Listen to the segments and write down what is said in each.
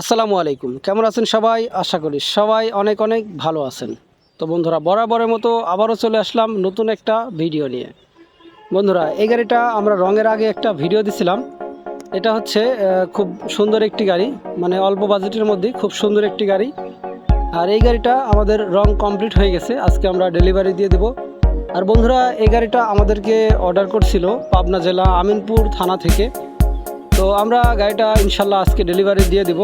আসসালামু আলাইকুম। কেমন আছেন সবাই? আশা করি সবাই অনেক অনেক ভালো আছেন। তো বন্ধুরা, বরাবরের মতো আবারও চলে আসলাম নতুন একটা ভিডিও নিয়ে। বন্ধুরা, এই গাড়িটা আমরা রঙের আগে একটা ভিডিও দিছিলাম। এটা হচ্ছে খুব সুন্দর একটি গাড়ি মানে অল্প বাজেটের মধ্যে খুব সুন্দর একটি গাড়ি। আর এই গাড়িটা আমাদের রং কমপ্লিট হয়ে গেছে, আজকে আমরা ডেলিভারি দিয়ে দেব। আর বন্ধুরা, এই গাড়িটা আমাদেরকে অর্ডার করছিল পাবনা জেলা আমিনপুর থানা থেকে। তো আমরা গাড়িটা ইনশাল্লাহ আজকে ডেলিভারি দিয়ে দেব।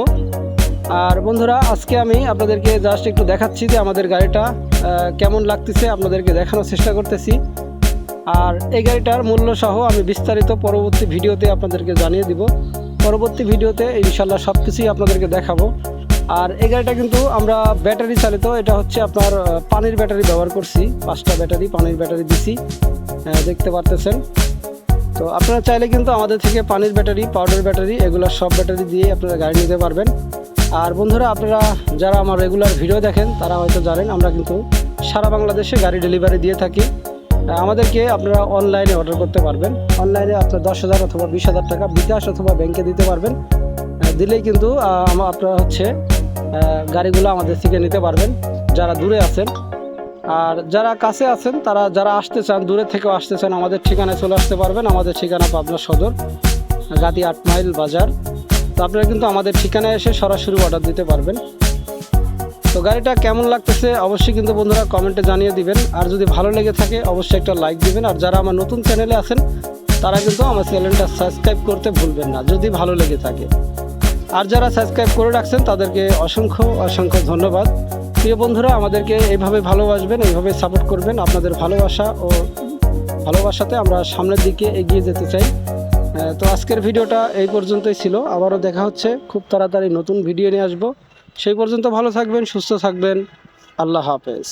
আর বন্ধুরা, আজকে আমি আপনাদেরকে জাস্ট একটু দেখাচ্ছি যে আমাদের গাড়িটা কেমন লাগতেছে, আপনাদেরকে দেখানোর চেষ্টা করতেছি। আর এই গাড়িটার মূল্য সহ আমি বিস্তারিত পরবর্তী ভিডিওতে আপনাদেরকে জানিয়ে দিব। পরবর্তী ভিডিওতে ইনশাল্লাহ সব কিছুই আপনাদেরকে দেখাবো। আর এই গাড়িটা কিন্তু আমরা ব্যাটারি চালিত, এটা হচ্ছে আপনার পানির ব্যাটারি ব্যবহার করছি। পাঁচটা ব্যাটারি পানির ব্যাটারি দিছি দেখতে পারতেছেন। তো আপনারা চাইলে কিন্তু আমাদের থেকে পানির ব্যাটারি পাউডার ব্যাটারি, এগুলো সব ব্যাটারি দিয়ে আপনারা গাড়ি নিতে পারবেন। আর বন্ধুরা, আপনারা যারা আমার রেগুলার ভিডিও দেখেন, তারা হয়তো জানেন, আমরা কিন্তু সারা বাংলাদেশে গাড়ি ডেলিভারি দিয়ে থাকি। আমাদেরকে আপনারা অনলাইনে অর্ডার করতে পারবেন। অনলাইনে আপনার দশ হাজার অথবা বিশ হাজার টাকা বিকাশ অথবা ব্যাংকে দিতে পারবেন। দিলেই কিন্তু আপনারা হচ্ছে গাড়িগুলো আমাদের থেকে নিতে পারবেন। যারা দূরে আছেন আর যারা কাছে আছেন, তারা যারা আসতে চান, দূরে থেকেও আসতে চান, আমাদের ঠিকানায় চলে আসতে পারবেন। আমাদের ঠিকানা পাবনা সদর, গাদি আট মাইল বাজার। তো আপনারা কিন্তু আমাদের ঠিকানায় এসে সরাসরি অর্ডার দিতে পারবেন। তো গাড়িটা কেমন লাগতেছে অবশ্যই কিন্তু বন্ধুরা কমেন্টে জানিয়ে দিবেন। আর যদি ভালো লেগে থাকে, অবশ্যই একটা লাইক দিবেন। আর যারা আমার নতুন চ্যানেলে আছেন, তারা কিন্তু আমার চ্যানেলটা সাবস্ক্রাইব করতে ভুলবেন না, যদি ভালো লেগে থাকে। আর যারা সাবস্ক্রাইব করে রাখছেন, তাদেরকে অসংখ্য অসংখ্য ধন্যবাদ। প্রিয় বন্ধুরা, আমাদেরকে এইভাবে ভালোবাসবেন, এইভাবে সাপোর্ট করবেন। আপনাদের ভালোবাসা ও ভালোবাসাতে আমরা সামনের দিকে এগিয়ে যেতে চাই। তো আজকের ভিডিওটা এই পর্যন্তই ছিল। আবারও দেখা হচ্ছে। খুব তাড়াতাড়ি নতুন ভিডিও নিয়ে আসব। সেই পর্যন্ত ভালো থাকবেন, সুস্থ থাকবেন। আল্লাহ হাফেজ।